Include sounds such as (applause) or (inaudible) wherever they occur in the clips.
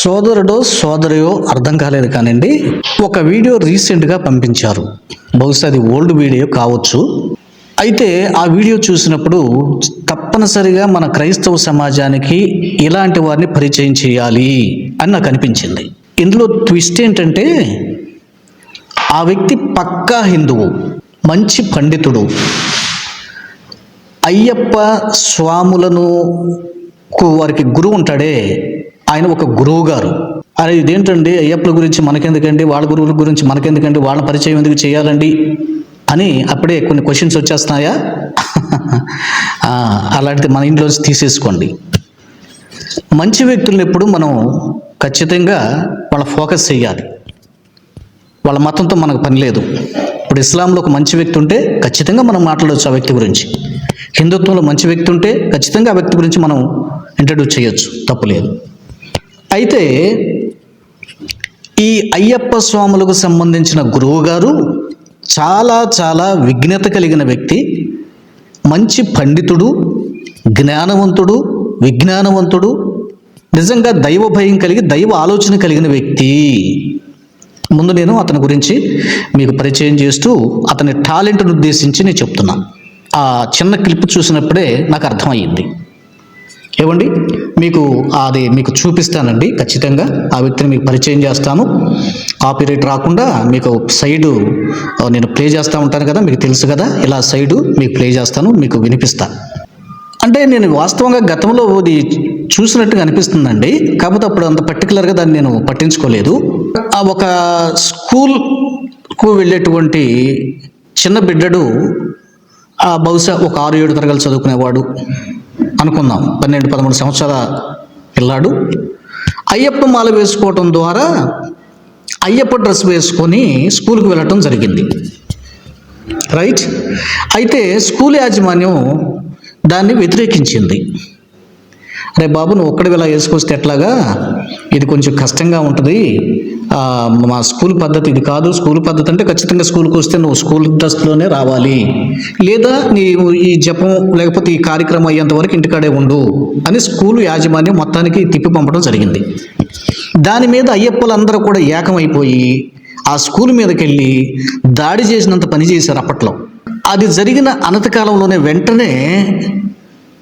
సోదరుడో సోదరియో అర్థం కాలేదు కానివ్వండి ఒక వీడియో రీసెంట్గా పంపించారు. బహుశా అది ఓల్డ్ వీడియో కావచ్చు. అయితే ఆ వీడియో చూసినప్పుడు తప్పనిసరిగా మన క్రైస్తవ సమాజానికి ఇలాంటి వారిని పరిచయం చేయాలి అని నాకు అనిపించింది. ఇందులో ట్విస్ట్ ఏంటంటే ఆ వ్యక్తి పక్కా హిందువు మంచి పండితుడు. అయ్యప్ప స్వాములను కు వారికి గురువు ఉంటాడే. ఆయన ఒక గురువు గారు అరే ఇదేంటండి అయ్యప్పల గురించి మనకెందుకండి? వాళ్ళ గురువుల గురించి మనకెందుకండి? వాళ్ళ పరిచయం ఎందుకు చేయాలండి? అని అప్పుడే కొన్ని క్వశ్చన్స్ వచ్చేస్తున్నాయా? (laughs) అలాంటిది మన ఇంట్లోంచి తీసేసుకోండి. మంచి వ్యక్తులను ఎప్పుడు మనం ఖచ్చితంగా వాళ్ళ ఫోకస్ చేయాలి. వాళ్ళ మతంతో మనకు పని లేదు. ఇప్పుడు ఇస్లాంలో ఒక మంచి వ్యక్తి ఉంటే ఖచ్చితంగా మనం మాట్లాడవచ్చు ఆ వ్యక్తి గురించి. హిందుత్వంలో మంచి వ్యక్తి ఉంటే ఖచ్చితంగా ఆ వ్యక్తి గురించి మనం ఇంట్రడ్యూస్ చేయొచ్చు. తప్పు లేదు. అయితే ఈ అయ్యప్ప స్వాములకు సంబంధించిన గురువు గారు చాలా చాలా విఘ్నత కలిగిన వ్యక్తి మంచి పండితుడు జ్ఞానవంతుడు విజ్ఞానవంతుడు నిజంగా దైవ భయం కలిగి దైవ ఆలోచన కలిగిన వ్యక్తి. ముందు నేను అతని గురించి మీకు పరిచయం చేస్తూ అతని టాలెంట్ను ఉద్దేశించి నేను చెప్తున్నా. ఆ చిన్న క్లిప్ చూసినప్పుడే నాకు అర్థమయ్యింది. ఏమండి? మీకు అది మీకు చూపిస్తానండి ఖచ్చితంగా. ఆ వ్యక్తిని మీకు పరిచయం చేస్తాను కాపీరైట్ రాకుండా మీకు సైడు నేను ప్లే చేస్తూ ఉంటాను కదా మీకు తెలుసు కదా ఇలా సైడు మీకు ప్లే చేస్తాను మీకు వినిపిస్తా. అంటే నేను వాస్తవంగా గతంలో అది చూసినట్టుగా అనిపిస్తుందండి. కాకపోతే అప్పుడు అంత పర్టికులర్గా దాన్ని నేను పట్టించుకోలేదు. ఆ ఒక స్కూల్కు వెళ్ళేటువంటి చిన్న బిడ్డడు ఆ బహుశా ఒక ఆరు ఏడు తరగతి చదువుకునేవాడు. అనుకుందాం. పన్నెండు పదమూడు సంవత్సరాల పిల్లాడు. అయ్యప్ప మాల వేసుకోవటం ద్వారా అయ్యప్ప డ్రెస్ వేసుకొని స్కూల్కి వెళ్ళటం జరిగింది. రైట్? అయితే స్కూల్ యాజమాన్యం దాన్ని వ్యతిరేకించింది. అరే బాబు నువ్వు ఒక్కడి ఇలా వేసుకొస్తే ఎట్లాగా? ఇది కొంచెం కష్టంగా ఉంటుంది. మా స్కూల్ పద్ధతి ఇది కాదు. స్కూల్ పద్ధతి అంటే ఖచ్చితంగా స్కూల్కి వస్తే నువ్వు స్కూల్ డ్రెస్లోనే రావాలి. లేదా నీవు ఈ జపం లేకపోతే ఈ కార్యక్రమం అయ్యేంత వరకు ఇంటికాడే ఉండు అని స్కూల్ యాజమాన్యం మొత్తానికి తిప్పి పంపడం జరిగింది. దాని మీద అయ్యప్పలందరూ కూడా ఏకమైపోయి ఆ స్కూల్ మీదకి వెళ్ళి దాడి చేసినంత పని చేశారు అప్పట్లో. అది జరిగిన అనంతకాలంలోనే వెంటనే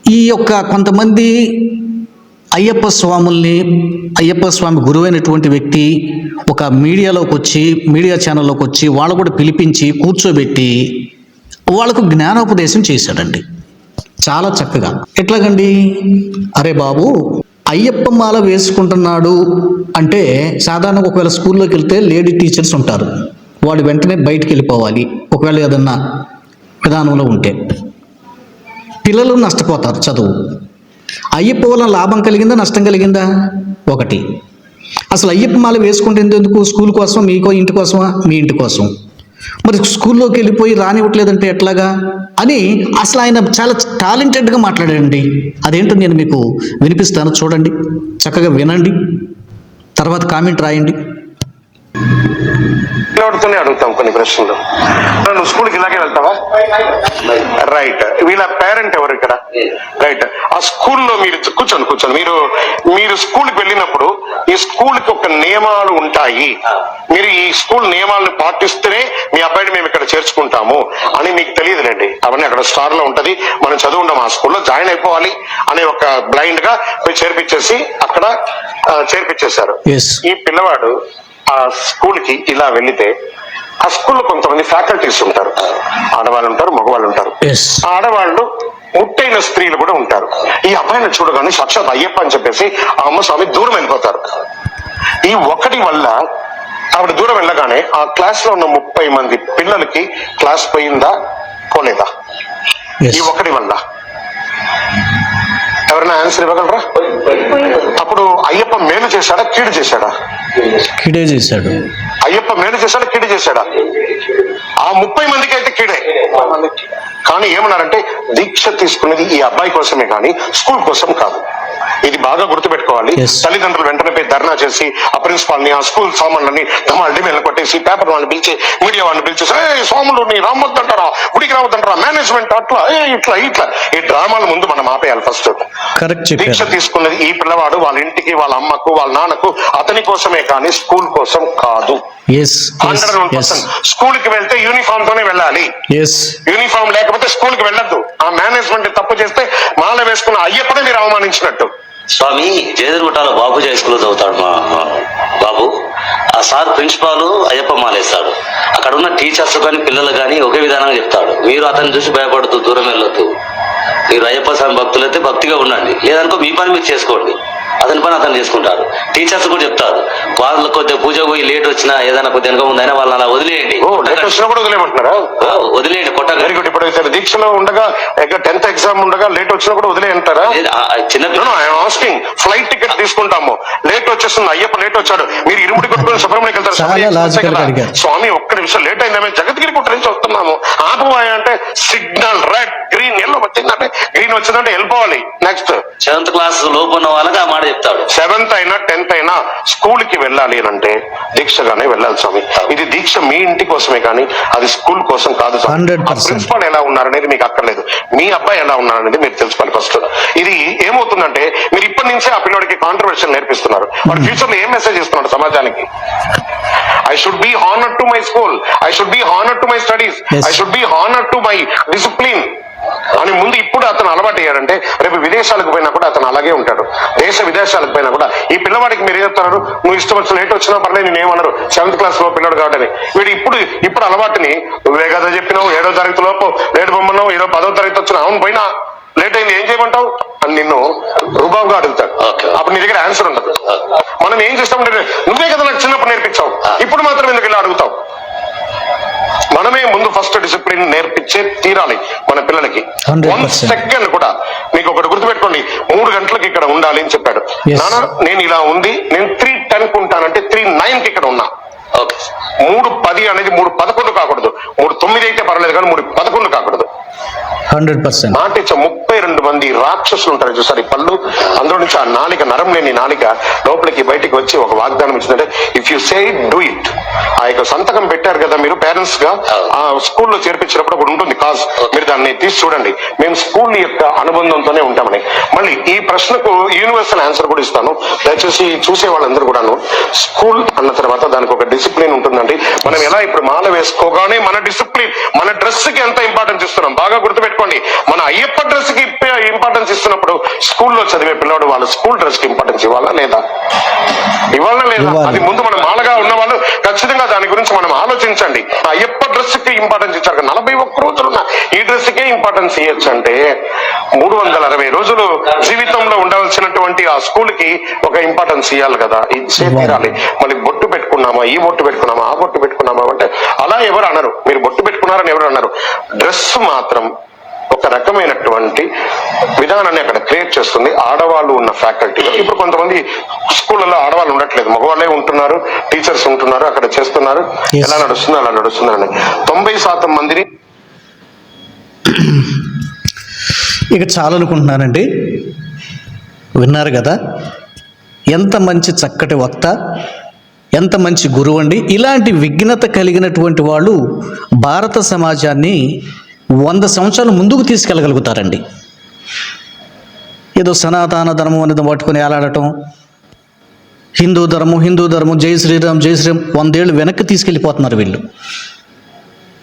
ఈ యొక్క కొంతమంది అయ్యప్ప స్వాముల్ని అయ్యప్ప స్వామి గురువైనటువంటి వ్యక్తి ఒక మీడియాలోకి వచ్చి మీడియా ఛానల్లోకి వచ్చి వాళ్ళు కూడా పిలిపించి కూర్చోబెట్టి వాళ్ళకు జ్ఞానోపదేశం చేశాడండి. చాలా చక్కగా. ఎట్లాగండి? అరే బాబు అయ్యప్ప మాల వేసుకుంటున్నాడు అంటే సాధారణంగా ఒకవేళ స్కూల్లోకి వెళ్తే లేడీ టీచర్స్ ఉంటారు. వాడు వెంటనే బయటికి వెళ్ళిపోవాలి. ఒకవేళ ఏదన్నా విధానంలో ఉంటే. పిల్లలు నష్టపోతారు చదువు. అయ్యప్ప వల్ల లాభం కలిగిందా నష్టం కలిగిందా? ఒకటి. అసలు అయ్యప్ప మాల వేసుకుంటే ఎందుకు? స్కూల్ కోసం మీకో ఇంటి కోసమా? మీ ఇంటి కోసం మరి స్కూల్లోకి వెళ్ళిపోయి రానివ్వట్లేదంటే ఎట్లాగా? అని అసలు ఆయన చాలా టాలెంటెడ్గా మాట్లాడాడండి. అదేంటో నేను మీకు వినిపిస్తాను చూడండి. చక్కగా వినండి. తర్వాత కామెంట్ రాయండి. పిల్లవాడితోనే అడుగుతాం కొన్ని ప్రశ్నలు. నువ్వు స్కూల్కి ఇలాగే వెళ్తావా? రైట్ వీళ్ళ పేరెంట్ ఎవరు ఇక్కడ? రైట్ ఆ స్కూల్లో మీరు కూర్చోండి కూర్చోండి. మీరు మీరు స్కూల్కి వెళ్ళినప్పుడు ఈ స్కూల్కి ఒక నియమాలు ఉంటాయి. మీరు ఈ స్కూల్ నియమాలను పాటిస్తేనే మీ అబ్బాయిని మేము ఇక్కడ చేర్చుకుంటాము అని మీకు తెలియదులేండి. అవన్నీ అక్కడ స్టార్లో ఉంటది. మనం చదువు ఉండం ఆ స్కూల్లో జాయిన్ అయిపోవాలి అనే ఒక బ్లైండ్గా చేర్పించేసి అక్కడ చేర్పించేశారు. ఈ పిల్లవాడు ఆ స్కూల్కి ఇలా వెళ్ళితే ఆ స్కూల్లో కొంతమంది ఫ్యాకల్టీస్ ఉంటారు. ఆడవాళ్ళు ఉంటారు మగవాళ్ళు ఉంటారు. ఆడవాళ్ళు ముట్టైన స్త్రీలు కూడా ఉంటారు. ఈ అబ్బాయిని చూడగానే సాక్షాత్ అయ్యప్ప అని చెప్పేసి ఆ అమ్మ స్వామి దూరం వెళ్ళిపోతారు. ఈ ఒకటి వల్ల ఆవిడ దూరం వెళ్ళగానే ఆ క్లాస్లో ఉన్న ముప్పై మంది పిల్లలకి క్లాస్ పోయిందా పోలేదా? ఈ ఒకటి వల్ల. ఎవరైనా ఆన్సర్ ఇవ్వగలరా? అప్పుడు అయ్యప్ప మేలు చేశాడా? కీడు చేశాడా? కిడే చేశాడు. అయ్యప్ప మేలు చేశాడా? కీడు చేశాడా? ఆ ముప్పై మందికి అయితే కీడే. కానీ ఏమన్నారంటే దీక్ష తీసుకున్నది ఈ అబ్బాయి కోసమే కానీ స్కూల్ కోసం కాదు. ఇది బాగా గుర్తుపెట్టుకోవాలి. తల్లిదండ్రులు వెంటనే పోయి ధర్నా చేసి ఆ ప్రిన్సిపాల్ని ఆ స్కూల్ సామాన్లని ధమాల్ డిమేల్ కొట్టేసి పేపర్ వాళ్ళని పిలిచి మీడియా వాళ్ళని పిలిచి ఏ స్వాములు నీ రామొద్దంటారా? గుడికి రావద్దంటారా? మేనేజ్మెంట్ అట్లా ఏ ఇట్లా ఇట్లా. ఈ డ్రామాల ముందు మనం ఆపేయాలి ఫస్ట్. దీక్ష తీసుకున్నది ఈ పిల్లవాడు వాళ్ళ ఇంటికి వాళ్ళ అమ్మకు వాళ్ళ నాన్నకు అతని కోసమే కానీ స్కూల్ కోసం కాదు. స్కూల్కి వెళ్తే యూనిఫామ్ తోనే వెళ్ళాలి. ఎస్ యూనిఫామ్ లేకపోతే స్కూల్కి వెళ్ళొద్దు. ఆ మేనేజ్మెంట్ తప్పు చేస్తే మాల వేసుకున్న అయ్యప్పనే మీరు అవమానించినట్టు. స్వామి జయదుర్గుట్టాలో బాబు జయ స్కూల్లో చదువుతాడు మా మా బాబు. ఆ సార్ ప్రిన్సిపాల్ అయ్యప్ప మాలేస్తాడు. అక్కడ ఉన్న టీచర్స్ కానీ పిల్లలు కానీ ఒకే విధానంగా చెప్తాడు. మీరు అతన్ని చూసి భయపడుతూ దూరం వెళ్ళొద్దు. మీరు అయ్యప్ప స్వామి భక్తులైతే భక్తిగా ఉండండి. లేదనుకో మీ పని మీరు చేసుకోండి. అతని పని అతను చేసుకుంటారు టీచర్స్ కూడా చెప్తారు వాళ్ళు కొద్దిగా పూజ పోయి లేట్ వచ్చినా ఏదైనా కొద్దిగా వెనక ముందైనా వాళ్ళని అలా వదిలేయండి. వదిలేయండి కొట్టగా వెరీ గుడ్ ఇప్పుడు అయితే దీక్షలో ఉండగా టెన్త్ ఎగ్జామ్ ఉండగా లేట్ వచ్చినా కూడా వదిలేయంటారా? చిన్న పిల్ల- ఆస్కింగ్ ఫ్లైట్ టికెట్ తీసుకుంటాము. లేట్ వచ్చేస్తుంది అయ్యప్ప లేట్ వచ్చాడు. మీరు ఇరుముడి కొట్టుకుని సుబ్రహ్మణ్యం వెళ్తారు. స్వామి ఒక్క నిమిషం లేట్ అయిందా మేము జగద్గిరి గుట్ట నుంచి వస్తున్నాము. ఆపువాయి అంటే సిగ్నల్ రెడ్ గ్రీన్ ఎల్లో వచ్చిందంటే గ్రీన్ వచ్చిందంటే వెళ్ళిపోవాలి. నెక్స్ట్ సెవెంత్ క్లాస్ లోపు ఉన్న వాళ్ళకి ఆ మాట చెప్తాడు సెవెంత్ అయినా టెన్త్ అయినా స్కూల్కి వెళ్ళాలి అని అంటే దీక్షగానే వెళ్ళాలి స్వామి. ఇది దీక్ష మీ ఇంటి కోసమే కానీ అది స్కూల్ కోసం కాదు స్వామి. 100%. ఆ ప్రిన్సిపాల్ ఎలా ఉన్నారనేది మీకు అక్కర్లేదు. మీ అబ్బాయి ఎలా ఉన్నారనేది మీరు తెలుసుకోవాలి ఫస్ట్. ఇది ఏమవుతుందంటే మీరు ఇప్పటి నుంచే ఆ పిల్లడికి కాంట్రవర్షియల్ నేర్పిస్తున్నారు. వాడు ఫ్యూచర్లో ఏం మెసేజ్ ఇస్తున్నాడు సమాజానికి? I should be honour to my school I should be honour to my studies. I should be honour to my discipline అని ముందు ఇప్పుడు అతను అలవాటు అయ్యాడంటే రేపు విదేశాలకు పోయినా కూడా అతను అలాగే ఉంటాడు. దేశ విదేశాలకు పోయినా కూడా ఈ పిల్లవాడికి మీరు ఏం చెప్తున్నారు? నువ్వు ఇష్టం వచ్చిన లేట్ వచ్చినా పర్లేదు నేను ఏమన్నారు సెవెంత్ క్లాస్లో పిల్లడు కాబట్టి వీడు ఇప్పుడు ఇప్పుడు అలవాటుని నువ్వే కదా చెప్పినావు ఏడో తరగతి లోపు లేట్ బొమ్మన్నావు ఏదో పదో తరగతి వచ్చిన అవును పోయినా. లేట్ అయింది ఏం చేయమంటావు? అని నిన్ను రుబాబుగా అడుగుతాడు. అప్పుడు నీ దగ్గర ఆన్సర్ ఉండదు. మనం ఏం చేస్తామంటే నువ్వే కదా నాకు చిన్నప్పుడు నేర్పించావు. ఇప్పుడు మాత్రం ఎందుకు ఇలా మనమే ముందు ఫస్ట్ డిసిప్లిన్ నేర్పించే తీరాలి మన పిల్లలకి. 100%. వన్ సెకండ్ కూడా మీకు ఒకటి గుర్తుపెట్టుకోండి. మూడు గంటలకు ఇక్కడ ఉండాలి అని చెప్పాడు. నాన్న నేను ఇలా ఉంది నేను త్రీ టెన్కు ఉంటానంటే త్రీ నైన్కి ఇక్కడ ఉన్నా. మూడు పది అనేది మూడు పదకొండు కాకూడదు. మూడు తొమ్మిది అయితే పర్వాలేదు కానీ మూడు పదకొండు కాకూడదు. హండ్రెడ్ పర్సెంట్ మాట ఇచ్చే ముప్పై రెండు మంది రాక్షసులు ఉంటారు చూసారు ఈ పళ్ళు. అందులో నుంచి ఆ నాలిక నరం లేని నాలిక లోపలికి బయటికి వచ్చి ఒక వాగ్దానం ఇచ్చిందంటే if you say do it ఆ యొక్క సంతకం పెట్టారు కదా మీరు పేరెంట్స్గా ఆ స్కూల్లో చేర్పించినప్పుడు ఒకటి ఉంటుంది కాజ్. మీరు దాన్ని తీసి చూడండి. మేము స్కూల్ యొక్క అనుబంధంతోనే ఉంటామని. మళ్ళీ ఈ ప్రశ్నకు యూనివర్సల్ ఆన్సర్ కూడా ఇస్తాను. దయచేసి చూసే వాళ్ళందరూ కూడాను స్కూల్ అన్న తర్వాత దానికి ఒక డిసిప్లిన్ ఉంటుందండి. మనం ఎలా ఇప్పుడు మాల వేసుకోగానే మన డిసిప్లిన్ మన డ్రెస్కి ఎంత ఇంపార్టెన్స్ ఇస్తున్నాం? బాగా గుర్తుపెట్టుకోండి. మన అయ్యప్ప డ్రెస్కి ఇంపార్టెన్స్ ఇస్తున్నప్పుడు స్కూల్లో చదివే పిల్లవాడు వాళ్ళ స్కూల్ డ్రెస్కి ఇంపార్టెన్స్ ఇవ్వాలా లేదా? ఇవ్వాలా లేదా. అది ముందు మనం మాలగా ఉన్న వాళ్ళు ఖచ్చితంగా దాని గురించి మనం ఆలోచించండి. ఆ అయ్యప్ప డ్రెస్కి ఇంపార్టెన్స్ ఇచ్చారు నలభై ఒక్క రోజులున్న ఈ డ్రెస్ కే ఇంపార్టెన్స్ ఇవ్వచ్చు అంటే మూడు వందల అరవై రోజులు జీవితంలో ఉండవలసినటువంటి ఆ స్కూల్కి ఒక ఇంపార్టెన్స్ ఇవ్వాలి కదా. ఇచ్చే. తీరాలి. మళ్ళీ బొట్టు పెట్టుకున్నామా ఈ బొట్టు పెట్టుకున్నామా ఆ బొట్టు పెట్టుకున్నామా అంటే అలా ఎవరు అనరు. మీరు బొట్టు పెట్టుకున్నారని ఎవరు అన్నారు డ్రెస్ మాత్రం ఒక రకమైనటువంటి విధానాన్ని అక్కడ క్రియేట్ చేస్తుంది. ఆడవాళ్ళు ఉన్న ఫ్యాకల్టీలో ఇప్పుడు కొంతమంది స్కూళ్ళలో ఆడవాళ్ళు ఉండట్లేదు. మగవాళ్ళే ఉంటున్నారు టీచర్స్ ఉంటున్నారు అక్కడ చేస్తున్నారు. ఎలా నడుస్తుంది అలా నడుస్తున్నారని తొంభై శాతం మందిని ఇక చాలు అనుకుంటున్నానండి విన్నారు కదా? ఎంత మంచి చక్కటి వక్త ఎంత మంచి గురువు అండి ఇలాంటి విఘ్నత కలిగినటువంటి వాళ్ళు భారత సమాజాన్ని వంద సంవత్సరాలు ముందుకు తీసుకెళ్ళగలుగుతారండి. ఏదో సనాతన ధర్మం అనేది పట్టుకొని ఏలాడటం హిందూ ధర్మం హిందూ ధర్మం జై శ్రీరామ్ జై శ్రీరామ్ వందేళ్ళు వెనక్కి తీసుకెళ్ళిపోతున్నారు వీళ్ళు.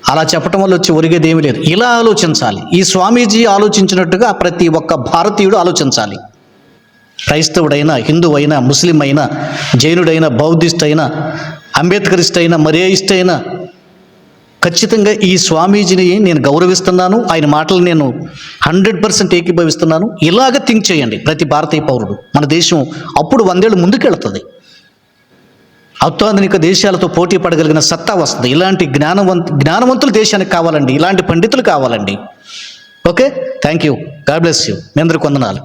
అలా చెప్పటం వల్ల వచ్చి ఒరిగేది ఏమీ లేదు. ఇలా ఆలోచించాలి. ఈ స్వామీజీ ఆలోచించినట్టుగా ప్రతి ఒక్క భారతీయుడు ఆలోచించాలి. క్రైస్తవుడైనా హిందువైనా ముస్లిం అయినా జైనుడైనా బౌద్ధిస్ట్ అయినా అంబేద్కరిస్ట్ అయినా మరే ఇష్ట అయినా ఖచ్చితంగా ఈ స్వామీజీని నేను గౌరవిస్తున్నాను. ఆయన మాటలు నేను హండ్రెడ్ పర్సెంట్ ఏకీభవిస్తున్నాను. ఇలాగ థింక్ చేయండి ప్రతి భారతీయ పౌరుడు. మన దేశం అప్పుడు వందేళ్ళు ముందుకెళ్తుంది. అత్యాధునిక దేశాలతో పోటీ పడగలిగిన సత్తా వస్తుంది. ఇలాంటి జ్ఞానవంత జ్ఞానవంతులు దేశానికి కావాలండి. ఇలాంటి పండితులు కావాలండి. Okay? Thank you God bless you. మీ అందరికి వందనాలు.